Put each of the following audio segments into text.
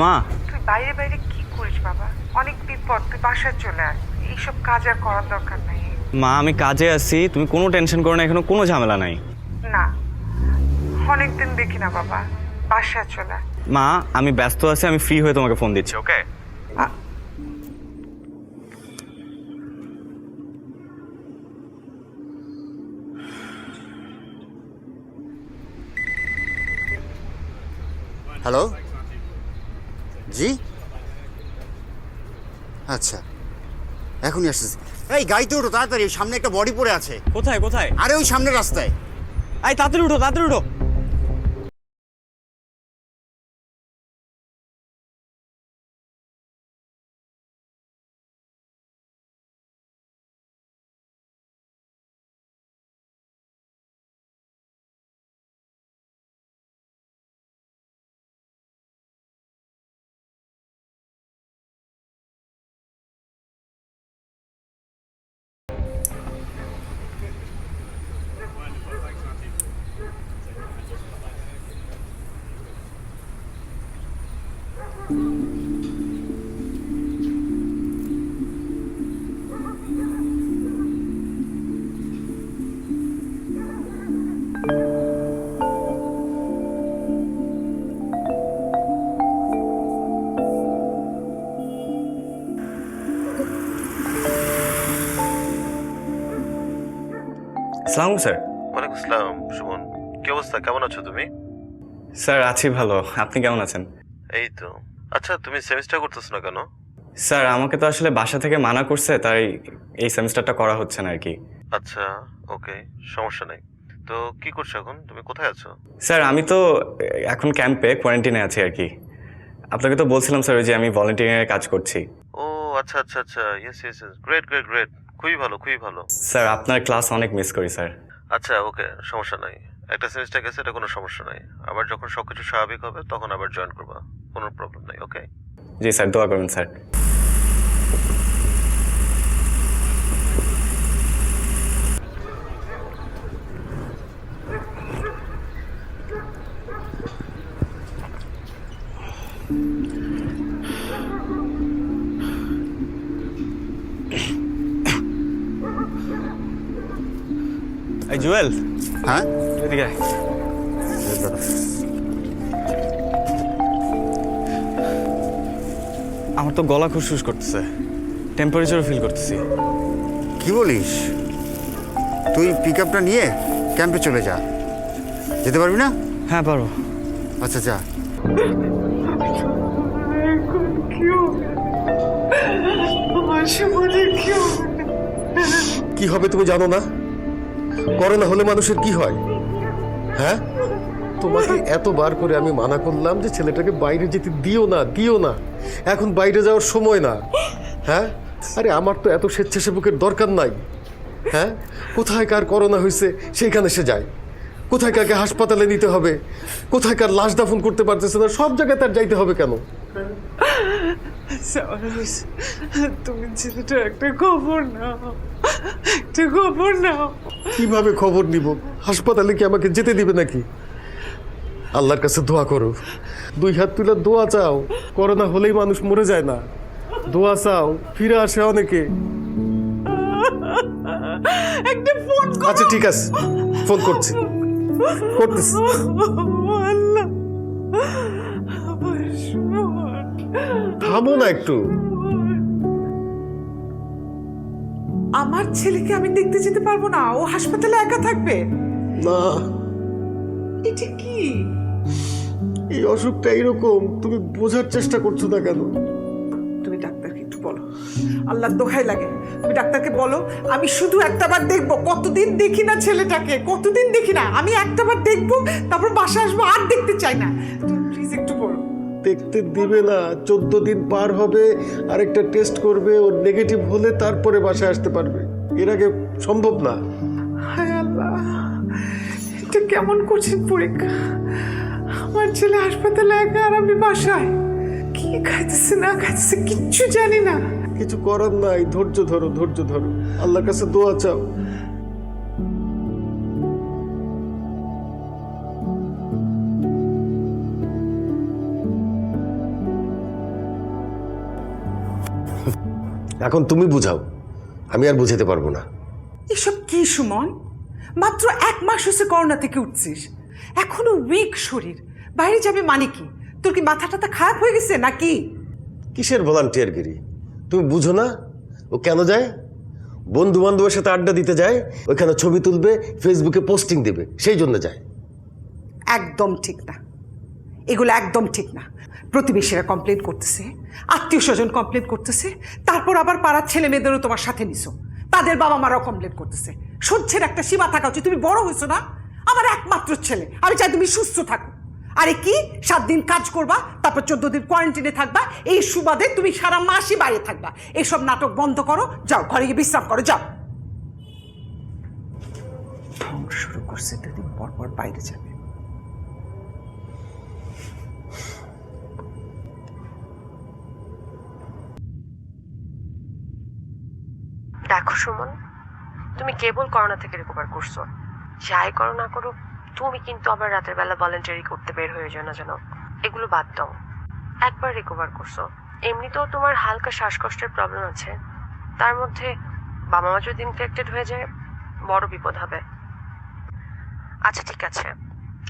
মা। তুই বাইরে বাইরে কি করিস বাবা? অনেক বিপদ তুই বাসায় চলে আয়। এইসব কাজ আর করার দরকার নাই। মা আমি কাজে আছি তুমি কোনো টেনশন করো না এখানে কোনো ঝামেলা নাই। না অনেকদিন দেখি না বাবা বাসায় চলে আয়। মা আমি ব্যস্ত আছি আমি ফ্রি হয়ে তোমাকে ফোন দিচ্ছি ওকে হ্যালো জি? আচ্ছা এখনই আসতেছি। এই গাড়িতে উঠো তাড়াতাড়ি সামনে একটা বডি পড়ে আছে। কোথায় কোথায়? আরে ওই সামনের রাস্তায়। এই তাড়াতাড়ি উঠো তাড়াতাড়ি উঠো। সালাম স্যার। ওয়ালাইকুম আসসালাম সুমন। কি অবস্থা? কেমন আছো তুমি? স্যার আছি ভালো। আপনি কেমন আছেন? এই তো। আচ্ছা তুমি সেমিস্টার করতেছো না কেন? স্যার আমাকে তো আসলে বাসা থেকে মানা করছে তাই এই সেমিস্টারটা করা হচ্ছে না আর কি। আচ্ছা ওকে সমস্যা নাই। তো কি করছ এখন? তুমি কোথায় আছো? স্যার আমি তো এখন ক্যাম্পে কোয়ারেন্টিনে আছি আর কি। আপনাকে তো বলছিলাম স্যার ওই যে আমি ভলেন্টিয়ারের কাজ করছি। ও আচ্ছা আচ্ছা আচ্ছা। Yes yes yes great great great খুবই ভালো খুবই ভালো। স্যার আপনার ক্লাস অনেক মিস করি স্যার। আচ্ছা ওকে সমস্যা নাই। একটা সেমিস্টার গেছে এটা কোনো সমস্যা নাই। আবার যখন সবকিছু স্বাভাবিক হবে তখন আবার জয়েন করবা। কোনো প্রবলেম নাই ওকে জি স্যার দোয়া করবেন স্যার। জুয়েল? হ্যাঁ? এদিকে আমার তো গলা খুশখুশ করতেছে। টেম্পারেচারও ফিল করতেছি। কি বলিস? তুই পিক আপটা নিয়ে ক্যাম্পে চলে যা। যেতে পারবি না? হ্যাঁ পারো আচ্ছা যা? কি হবে তুমি জানো না? করোনা হলে মানুষের কি হয়? হ্যাঁ? তোমাকে এতবার করে আমি মানা করলাম যে ছেলেটাকে বাইরে যেতে দিও না দিও না। এখন বাইরে যাওয়ার সময় না। হ্যাঁ? আরে আমার তো এত স্বেচ্ছাসেবকের দরকার নাই। হ্যাঁ? কোথায় কার করোনা হয়েছে সেইখানে সে যায়। কোথায় কাকে হাসপাতালে নিতে হবে কোথায় কার লাশ দাফন করতে পারতেছে না সব জায়গায় তার যাইতে হবে কেন? সারস, তুমি ছেলেটার একটা খবর নাও। একটা খবর নাও। কীভাবে খবর নিব? হাসপাতালে কি আমাকে যেতে দিবে নাকি? আল্লাহর কাছে দোয়া করো। দুই হাত তুলে দোয়া চাও। করোনা হলেই মানুষ মরে যায় না। দোয়া চাও ফিরে আসে অনেকে। একটা ফোন আচ্ছা ঠিক আছে। ফোন করছি। করতেছি। থামো না একটু। আমার ছেলেকে আমি দেখতে যেতে পারব না ও হাসপাতালে একা থাকবে। না। এটা কি? এই অসুখটা এরকম তুমি বোঝার চেষ্টা করছ না কেন? তুমি ডাক্তারকে একটু বলো। আল্লাহ দোহাই লাগে। তুমি ডাক্তারকে বলো আমি শুধু একটাবার দেখব কতদিন দেখি না ছেলেটাকে কতদিন দেখি না। আমি একটাবার দেখব তারপর বাসা আসব আর দেখতে চাই না। দেখতে দিবে না। চোদ্দ দিন পার হবে আরেকটা টেস্ট করবে ওর নেগেটিভ হলে তারপরে বাসায় আসতে পারবে। এর আগে সম্ভব না। হায় আল্লাহ এটা কেমন কঠিন পরীক্ষা। আমার ছেলে হাসপাতালে একা আর আমি বাসায়। কি খাইতেছে না খাইতেছে কিচ্ছু জানি না। কিছু করার নাই ধৈর্য ধরো ধৈর্য ধরো। আল্লাহর কাছে দোয়া চাও। এখন তুমি বুঝাও। আমি আর বুঝাতে পারব না। এসব কি সুমন? মাত্র এক মাস হচ্ছে করোনা থেকে উঠছিস। এখনও উইক শরীর। বাইরে যাবে মানে কি? তোর কি মাথা টাথা খারাপ হয়ে গেছে নাকি? কিসের ভলান্টিয়ারগিরি? তুমি বুঝো না? ও কেন যায়? বন্ধু বান্ধবের সাথে আড্ডা দিতে যায় ওইখানে ছবি তুলবে ফেসবুকে পোস্টিং দেবে সেই জন্য যায়। একদম ঠিক না। এগুলো একদম ঠিক না। প্রতিবেশীরা কমপ্লেন করতেছে, আত্মীয় স্বজন কমপ্লেন করতেছে, তারপর আবার পাড়ার ছেলে মেয়েদেরও তোমার সাথে নিছো। তাদের বাবা মারাও কমপ্লেন করতেছে। সহ্যের একটা সীমা থাকা উচিত, তুমি বড় হয়েছো না? আমার একমাত্র ছেলে, আমি চাই তুমি সুস্থ থাকো। আরে কি? সাত দিন কাজ করবা, তারপর চোদ্দ দিন কোয়ারেন্টিনে থাকবা, এই সুবাদে তুমি সারা মাসই বাইরে থাকবা। এইসব নাটক বন্ধ করো, যাও, ঘরে গিয়ে বিশ্রাম করো, যাও। শুরু করছে দুদিন পর পর বাইরে যাবে। দেখো সুমন তুমি কেবল করোনা থেকে রিকভার করছ। যাই করো না করো তুমি কিন্তু আবার রাতের বেলা ভলেন্টারি করতে বের হয়ে যাও না যেন এগুলো বাদ দাও। একবার রিকভার করছ। এমনিতেও তোমার হালকা শ্বাসকষ্টের প্রবলেম আছে। তার মধ্যে বাবা মা যদি ইনফেক্টেড হয়ে যায় বড় বিপদ হবে। আচ্ছা ঠিক আছে।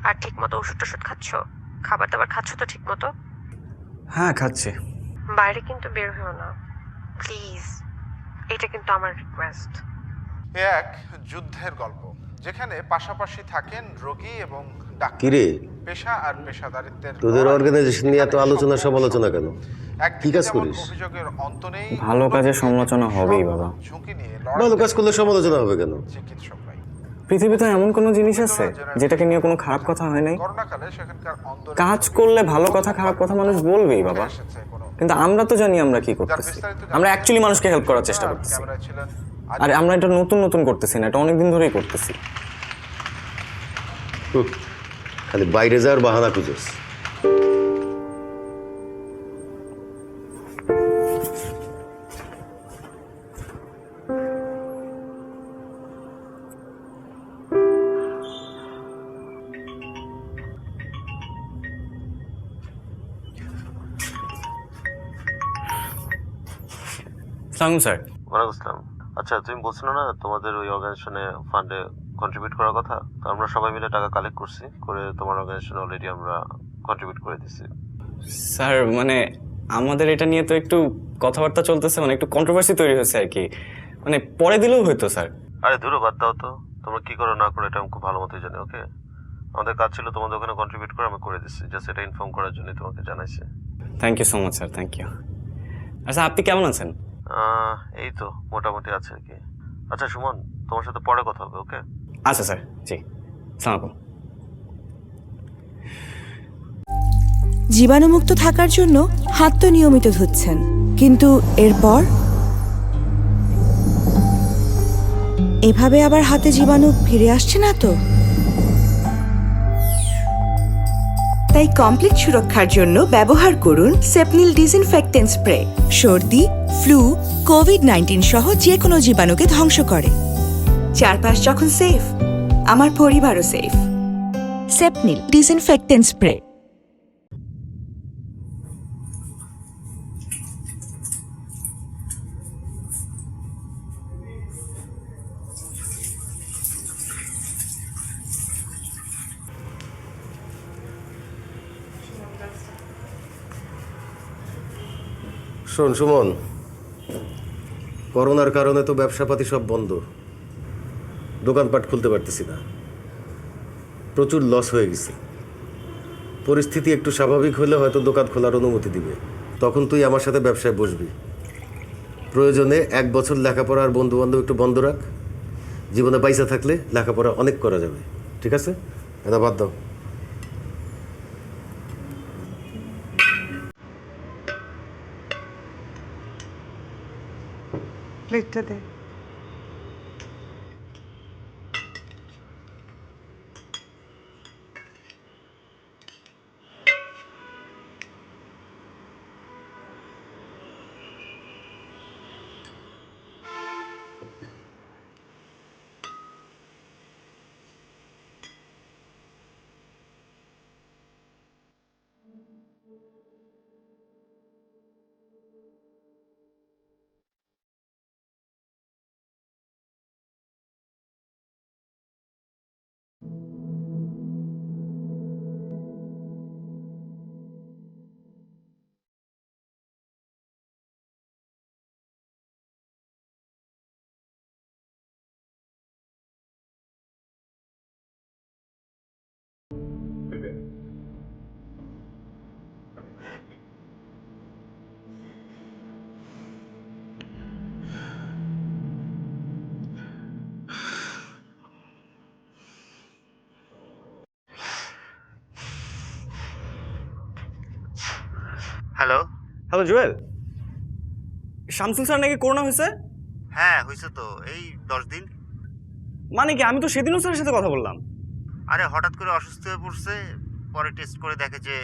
আর ঠিক মতো ওষুধ টষুধ খাচ্ছ? খাবার দাবার খাচ্ছ তো ঠিক মতো হ্যাঁ খাচ্ছি। বাইরে কিন্তু বের হও না। প্লিজ। এটা কিন্তু আমার রিকোয়েস্ট এক যুদ্ধের গল্প যেখানে পাশাপাশি থাকেন রোগী এবং ডাক্তার। কিরে? পেশা আর পেশাদারিত্বের তোদের অর্গানাইজেশন নিয়ে এত আলোচনা সমালোচনা কেন? কি কাজ করিস? অভিযোগের অন্ত নেই ভালো কাজে সমালোচনা হবেই বাবা। ঝুঁকি নিয়ে ভালো কাজ করলে সমালোচনা হবে কেন? চিকিৎসকরাই। পৃথিবীতে এমন কোনো জিনিস আছে যেটাকে নিয়ে কোনো খারাপ কথা হয় নাই। কাজ করলে ভালো কথা খারাপ কথা মানুষ বলবেই বাবা। কিন্তু আমরা তো জানি আমরা কি করতেছি। আমরা অ্যাকচুয়ালি মানুষকে হেল্প করার চেষ্টা আর করতেছি। আর আমরা এটা নতুন নতুন করতেছি না এটা অনেকদিন ধরেই করতেছি। খালি বাইরে যাওয়ার বাহানা খুঁজোস সালাম স্যার। ওয়ালাইকুম আসসালাম। আচ্ছা তুমি বলছিলে না তোমাদের ওই অর্গানাইজেশনে ফান্ডে কন্ট্রিবিউট করার কথা? তো আমরা সবাই মিলে টাকা কালেক্ট করছি করে তোমার অর্গানাইজেশনে অলরেডি আমরা কন্ট্রিবিউট করে দিছি। স্যার মানে আমাদের এটা নিয়ে তো একটু কথাবার্তা চলতেছে মানে একটু কন্ট্রোভার্সি তৈরি হয়েছে আর কি। মানে পরে দিলেও হইতো স্যার। আরে দূরও বাদ দাও তো। তোমরা কি করো না করো এটা আমি খুব ভালো মতোই জানি ওকে আমাদের কাজ ছিল তোমাদের ওখানে কন্ট্রিবিউট করে আমি করে দিচ্ছি জাস্ট এটা ইনফর্ম করার জন্য তোমাকে জানাইছি। Thank you so much sir thank you আচ্ছা আপনি কেমন আছেন? এই তো মোটামুটি আছে আর কি। আচ্ছা সুমন তোমার সাথে পরে কথা হবে ওকে আচ্ছা স্যার জি। সালাম আলাইকুম। জীবাণুমুক্ত থাকার জন্য হাত তো নিয়মিত ধুচ্ছেন কিন্তু এরপর? এভাবে আবার হাতে জীবাণু ফিরে আসছে না তো? তাই কমপ্লিট সুরক্ষার জন্য ব্যবহার করুন সেপনিল ডিসইনফেক্টেন্ট স্প্রে সর্দি ফ্লু কোভিড নাইন্টিন সহ যে কোনো জীবাণুকে ধ্বংস করে। চারপাশ যখন সেফ আমার পরিবারও সেফ সেপনিল ডিসইনফেক্টেন্ট স্প্রে শোন, সুমন। করোনার কারণে তো ব্যবসাপাতি সব বন্ধ। দোকানপাট খুলতে পারতেছি না। প্রচুর লস হয়ে গেছে। পরিস্থিতি একটু স্বাভাবিক হলে হয়তো দোকান খোলার অনুমতি দিবে। তখন তুই আমার সাথে ব্যবসায় বসবি। প্রয়োজনে এক বছর লেখাপড়া আর বন্ধু বান্ধব একটু বন্ধ রাখ। জীবনে পয়সা থাকলে লেখাপড়া অনেক করা যাবে। ঠিক আছে? এটা বাদ দাও। ಸಿಗುತ್ತದೆ হ্যালো জুয়েল। শামসুল স্যার নাকি করোনা হয়েছে? হ্যাঁ হয়েছে তো। এই দশ দিন। মানে কি আমি তো সেদিনও স্যারের সাথে কথা বললাম। আরে হঠাৎ করে অসুস্থ হয়ে পড়ছে। পরে টেস্ট করে দেখে যে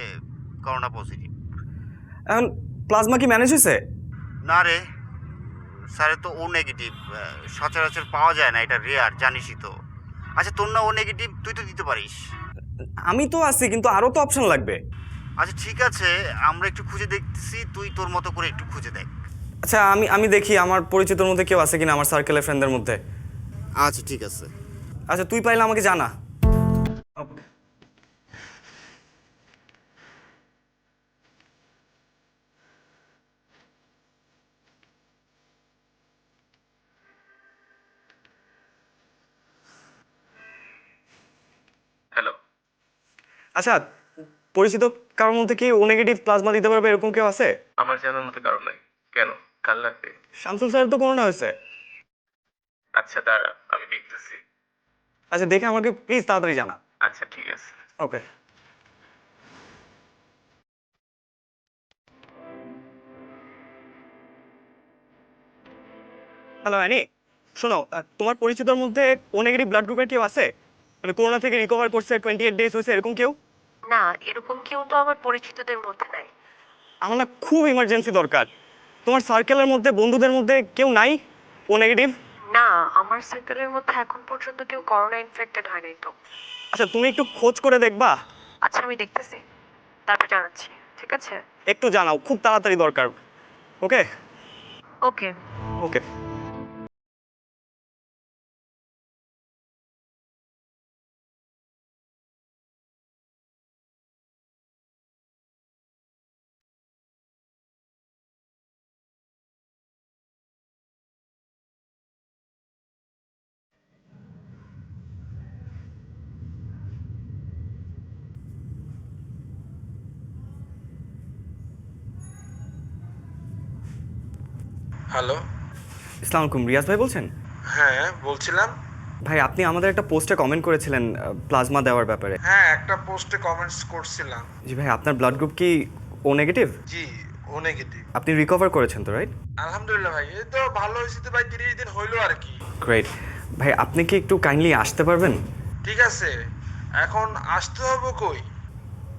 করোনা পজিটিভ এখন প্লাজমা কি ম্যানেজ হয়েছে? না রে স্যারের তো ও নেগেটিভ সচরাচর পাওয়া যায় না এটা রেয়ার জানিসই তো। আচ্ছা তোর না ও নেগেটিভ তুই তো দিতে পারিস। আমি তো আছি কিন্তু আরও তো অপশন লাগবে। আচ্ছা ঠিক আছে আমরা একটু খুঁজে দেখতেছি তুই তোর মতো করে একটু খুঁজে দেখ। আচ্ছা আমি আমি দেখি আমার পরিচিতর মধ্যে কেউ আছে কিনা আমার সার্কেলের ফ্রেন্ডদের মধ্যে। আচ্ছা ঠিক আছে। আচ্ছা তুই পাইলে আমাকে জানা। হ্যালো আচ্ছা পরিচিত কারোর মধ্যে কি ও নেগেটিভ প্লাজমা দিতে পারবে এরকম কেউ আছে? আমার জানার মতো কারণ নাই। কেন? কাল লাগবে? শামসুল স্যার তো করোনা হয়েছে। আচ্ছা দাঁড়া আমি দেখতেছি। আচ্ছা দেখে আমাকে প্লিজ তাড়াতাড়ি জানা। আচ্ছা ঠিক আছে। ওকে হ্যালো অ্যানি শোনো তোমার পরিচিতর মধ্যে ও নেগেটিভ ব্লাড গ্রুপের কেউ আছে? মানে করোনা থেকে রিকভার করছে টোয়েন্টি এইট ডেজ হয়েছে এরকম কেউ? না এরকম কেউ তো আমার পরিচিতদের মধ্যে নাই। আমার না খুব ইমার্জেন্সি দরকার। তোমার সার্কেলের মধ্যে বন্ধুদের মধ্যে কেউ নাই? ও নেগেটিভ না আমার সার্কেলের মধ্যে এখন পর্যন্ত কেউ করোনা ইনফেক্টেড হয়নি তো। আচ্ছা তুমি একটু খোঁজ করে দেখবা। আচ্ছা আমি দেখতেছি। তারপর জানাচ্ছি ঠিক আছে? একটু জানাও খুব তাড়াতাড়ি দরকার ওকে? ওকে। ওকে। হ্যালো। ইসলাম আলাইকুম রিয়াজ ভাই বলছেন? হ্যাঁ বলছিলাম। ভাই আপনি আমাদের একটা পোস্টে কমেন্ট করেছিলেন প্লাজমা দেওয়ার ব্যাপারে। হ্যাঁ একটা পোস্টে কমেন্টস করছিলাম। জি ভাই আপনার ব্লাড গ্রুপ কি O negative ji O negative আপনি রিকভার করেছেন তো রাইট আলহামদুলিল্লাহ ভাই এই তো ভালো হয়েছে তো ভাই তিরিশ দিন হইল আর কি। গ্রেট ভাই আপনি কি একটু কাইন্ডলি আসতে পারবেন? ঠিক আছে এখন আসতে হবে কই?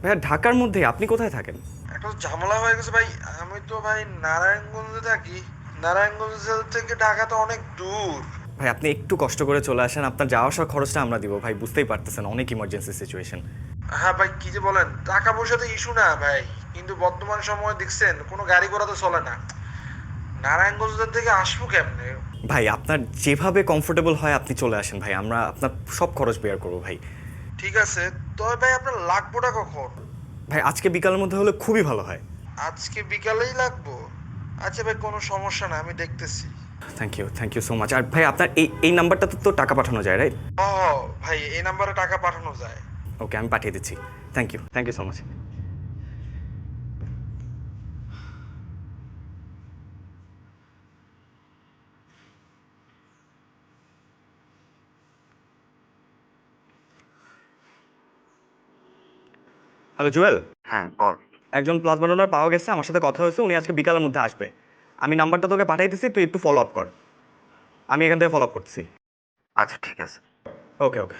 ভাইয়া ঢাকার মধ্যে আপনি কোথায় থাকেন? একটা ঝামেলা হয়ে গেছে ভাই আমি তো ভাই নারায়ণগঞ্জে থাকি। নারায়ণগঞ্জ থেকে ঢাকা তো অনেক দূর। ভাই আপনি একটু কষ্ট করে চলে আসেন আপনার যাওয়া আসার খরচটা আমরা দিব। ভাই বুঝতেই পারতেছেন অনেক ইমার্জেন্সি সিচুয়েশন হ্যাঁ ভাই কি যে বলেন টাকা পয়সা তো ইস্যু না ভাই। কিন্তু বর্তমান সময় দেখছেন কোনো গাড়ি ঘোড়া তো চলে না। নারায়ণগঞ্জ থেকে আসব কেমনে? ভাই আপনার যেভাবে কমফোর্টেবল হয় আপনি চলে আসেন ভাই। আমরা আপনার সব খরচ বেয়ার করব ভাই। ঠিক আছে তবে ভাই আপনার লাগবোটা কখন? ভাই আজকে বিকালের মধ্যে হলে খুবই ভালো হয়। আজকে বিকালেই লাগবো। আচ্ছা ভাই কোনো সমস্যা না আমি দেখতেছি। Thank you thank you so much আর ভাই আপনার এই এই নাম্বারটাতে তো টাকা পাঠানো যায় রাইট ও ভাই এই নাম্বারে টাকা পাঠানো যায়। ওকে আমি পাঠিয়ে দিচ্ছি। Thank you thank you so much hello Jewel হ্যাঁ বল। একজন প্লাজমা ডোনার পাওয়া গেছে আমার সাথে কথা হয়েছে উনি আজকে বিকালের মধ্যে আসবে। আমি নাম্বারটা তোকে পাঠিয়ে দিচ্ছি তুই একটু ফলো আপ কর। আমি এখান থেকে ফলো আপ করছি। আচ্ছা ঠিক আছে। ওকে ওকে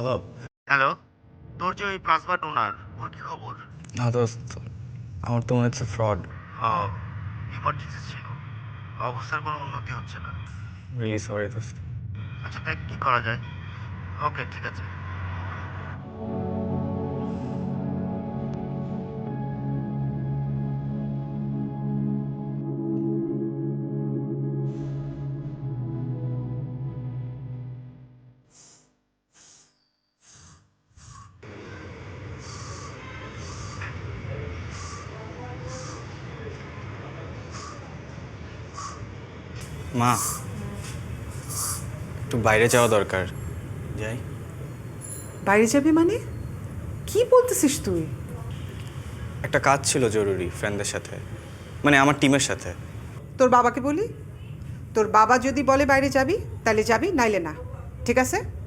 হ্যালো হ্যালো তোর যে ওই প্লাজমা ডোনার ওর কি খবর? না দোস্ত আমার তো মনে হচ্ছে ফ্রড হ্যাঁ ইমার্জেন্সি ছিল অবস্থার কোনো উন্নতি হচ্ছে না। রিলি সরি দোস্ত। আচ্ছা দেখ কী করা যায়। ওকে ঠিক আছে। মা একটু বাইরে যাওয়া দরকার। যাই। বাইরে যাবি মানে? কি বলতেছিস তুই? একটা কাজ ছিল জরুরি ফ্রেন্ডদের সাথে মানে আমার টিমের সাথে। তোর বাবাকে বলি? তোর বাবা যদি বলে বাইরে যাবি তাহলে যাবি নাইলে না। ঠিক আছে?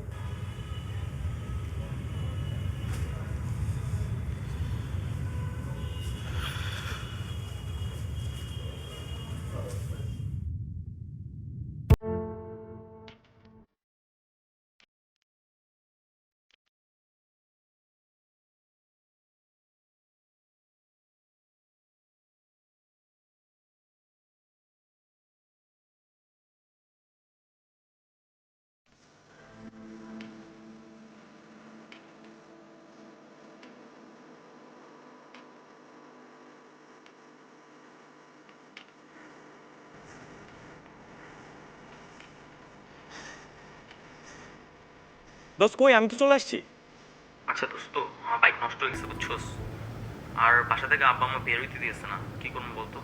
দোস্ত, কই? আমি তো চলে আসছি। আচ্ছা দোস্ত, আমার বাইক নষ্ট হয়ে গেছে, বুঝছোস? আর বাসা থেকে আব্বা আমার বের হইতে দিয়েছে না, কি করব বলতো?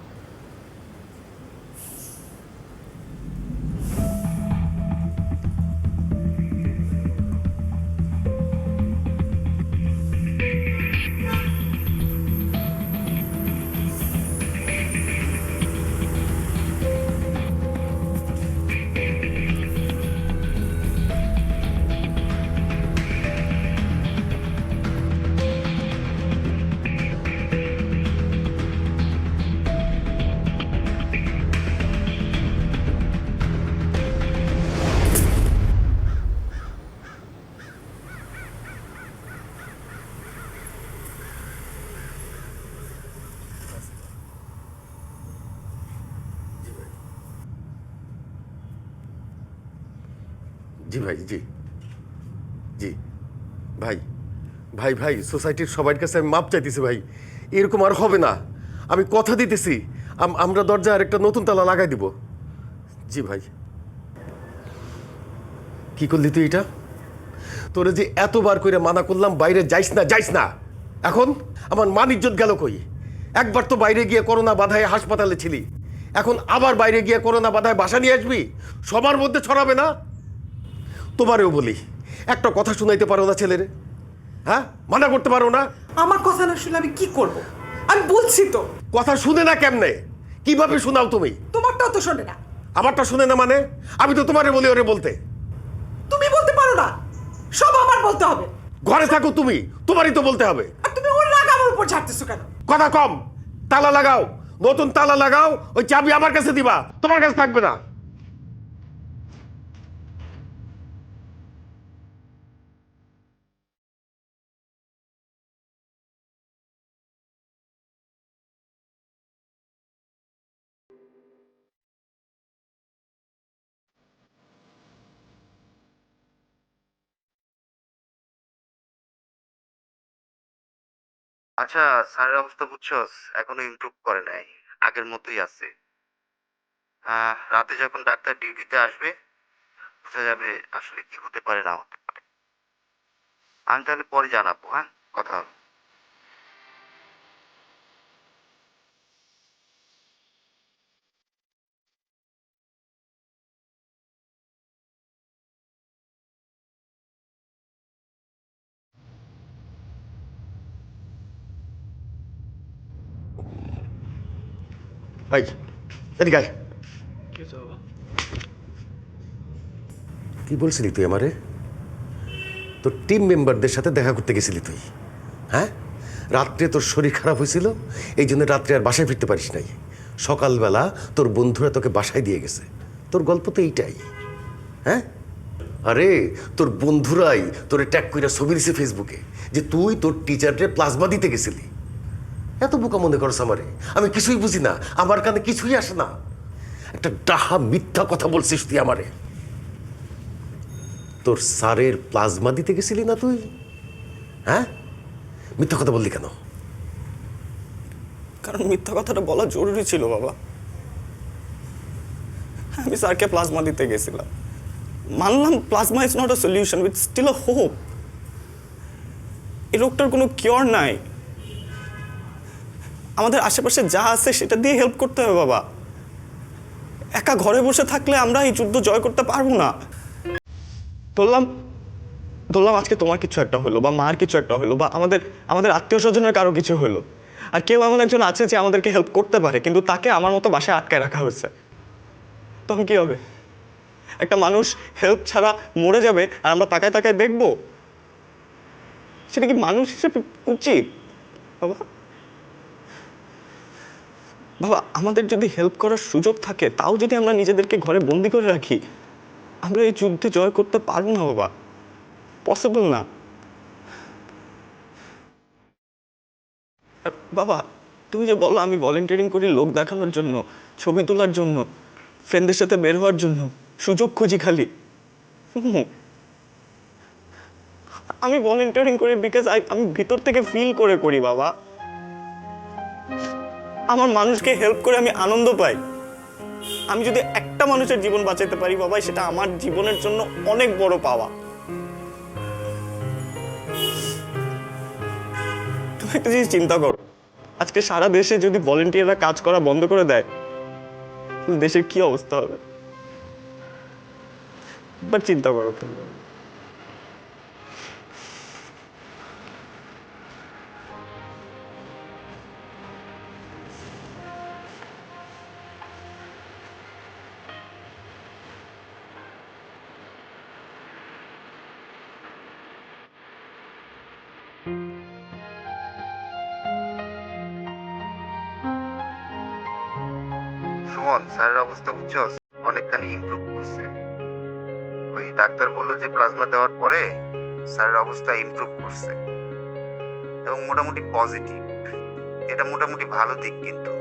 ভাই ভাই সোসাইটির সবার কাছে আমি মাপ চাইতেছি ভাই। এরকম আর হবে না। আমি কথা দিতেছি। আম- আমরা দরজা আর একটা নতুন তালা লাগাই দিব। জি ভাই। কি করলি তুই এটা? তোরে যে এতবার করে মানা করলাম, বাইরে যাইস না যাইস না। এখন আমার মান ইজ্জত গেল কই? একবার তো বাইরে গিয়ে করোনা বাধায় হাসপাতালে ছিলি। এখন আবার বাইরে গিয়ে করোনা বাধায় বাসা নিয়ে আসবি? সবার মধ্যে ছড়াবে না? তোমারেও বলি, একটা কথা শুনাইতে পারো না ছেলেরে। হ্যাঁ? মানা করতে পারো না? আমার কথা না শুনে আমি কি করব? আমি বলছি তো। কথা শুনে না কেমনে? কীভাবে শোনাও তুমি? তোমারটাও তো শোনে না। আমারটা শুনে না মানে? আমি তো তোমারে বলি ওরে বলতে। তুমি বলতে পারো না। সব আমার বলতে হবে। ঘরে থাকো তুমি। তোমারই তো বলতে হবে। আর তুমি ওর রাগ আমার উপর ঝাড়তেছো কেন? কথা কম। তালা লাগাও। নতুন তালা লাগাও। ওই চাবি আমার কাছে দিবা। তোমার কাছে থাকবে না। আচ্ছা স্যারের অবস্থা বুঝছস এখনও ইমপ্রুভ করে নাই আগের মতোই আছে। আহ, রাতে যখন ডাক্তার ডিউটিতে আসবে বোঝা যাবে আসলে কি হতে পারে না হতে পারে। আমি তাহলে পরে জানাব হ্যাঁ? কথা হবে। ভাই, এদিকে আয়। কি বলছিলি তুই আমারে? তোর টিম মেম্বারদের সাথে দেখা করতে গেছিলি তুই হ্যাঁ? রাত্রে তোর শরীর খারাপ হয়েছিল, এই জন্য রাত্রে আর বাসায় ফিরতে পারিস নাই। সকালবেলা তোর বন্ধুরা তোকে বাসায় দিয়ে গেছে। তোর গল্প তো এইটাই হ্যাঁ? আরে, তোর বন্ধুরাই তোরে ট্যাগ কইরা ছবি দিছে ফেসবুকে যে তুই তোর টিচাররে প্লাজমা দিতে গেছিলি। এত বোকা মনে করছ আমারে আমি কিছুই বুঝি না, আমার কানে কিছুই আসে না। একটা ডাহা মিথ্যা কথা বলছিস তুই আমারে। তোর স্যারের প্লাজমা দিতে গেছিলি না তুই? হ্যাঁ? মিথ্যা কথা বললি কেন? কারণ মিথ্যা কথাটা বলা জরুরি ছিল বাবা। আমি স্যারকে প্লাজমা দিতে গেছিলাম। মানলাম plasma is not a solution with still a hope এই রোগটার কোনো কিওর নাই। আমাদের আশেপাশে যা আছে সেটা দিয়ে হেল্প করতে হবে বাবা। একা ঘরে বসে থাকলে আমরা এই যুদ্ধ জয় করতে পারব না। ধরলাম ধরলাম আজকে তোমার কিছু একটা হলো বা মার কিছু একটা হলো বা আমাদের আমাদের আত্মীয় স্বজনের কারও কিছু হলো। আর কেউ এমন একজন আছে যে আমাদেরকে হেল্প করতে পারে, কিন্তু তাকে আমার মতো বাসায় আটকায় রাখা হয়েছে। তখন কি হবে? একটা মানুষ হেল্প ছাড়া মরে যাবে আর আমরা তাকায় তাকায় দেখব? সেটা কি মানুষ হিসেবে উচিত? বাবা বাবা, আমাদের যদি হেল্প করার সুযোগ থাকে, তাও যদি আমরা নিজেদেরকে ঘরে বন্দি করে রাখি, আমরা এই যুদ্ধে জয় করতে পারব না বাবা। পসিবল না। বাবা, তুমি যে বলো আমি ভলেন্টিয়ারিং করি লোক দেখানোর জন্য, ছবি তোলার জন্য ফ্রেন্ডদের সাথে বের হওয়ার জন্য, সুযোগ খুঁজি খালি। আমি ভলেন্টিয়ারিং করি বিকজ আমি ভিতর থেকে ফিল করে করি বাবা। আমার মানুষকে হেল্প করে আমি আনন্দ পাই। আমি যদি একটা মানুষের জীবন বাঁচাতে পারি বাবা, সেটা আমার জীবনের জন্য অনেক বড় পাওয়া। তুমি একটা জিনিস চিন্তা করো। আজকে সারা দেশে যদি ভলেন্টিয়াররা কাজ করা বন্ধ করে দেয় দেশের কি অবস্থা হবে? একবার চিন্তা করো অবস্থা বুঝছস অনেকখানি ইমপ্রুভ করছে। ওই ডাক্তার বলল যে প্লাজমা দেওয়ার পরে স্যারের অবস্থা ইমপ্রুভ করছে। এবং মোটামুটি পজিটিভ এটা মোটামুটি ভালো দিক কিন্তু।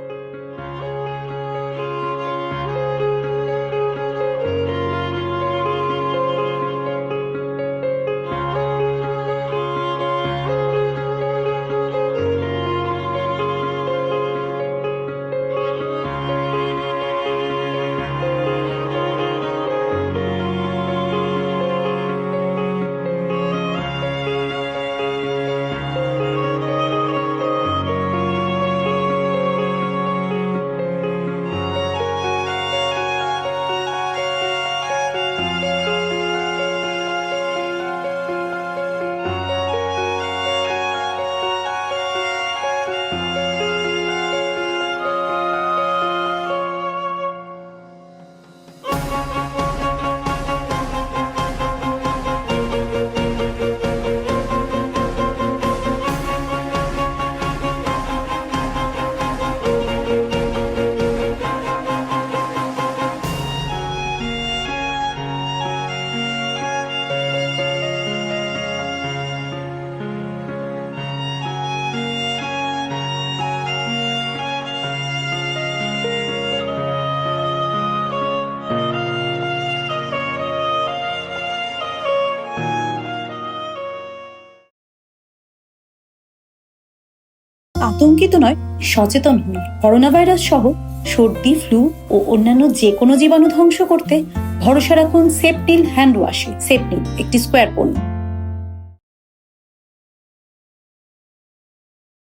আতঙ্কিত নয়, সচেতন হন। করোনা ভাইরাস সহ সর্দি, ফ্লু ও অন্যান্য যে কোনো জীবাণু ধ্বংস করতে ভরসা রাখুন সেপটিল হ্যান্ড ওয়াশে। সেপটিল একটি স্কোয়ার পণ্য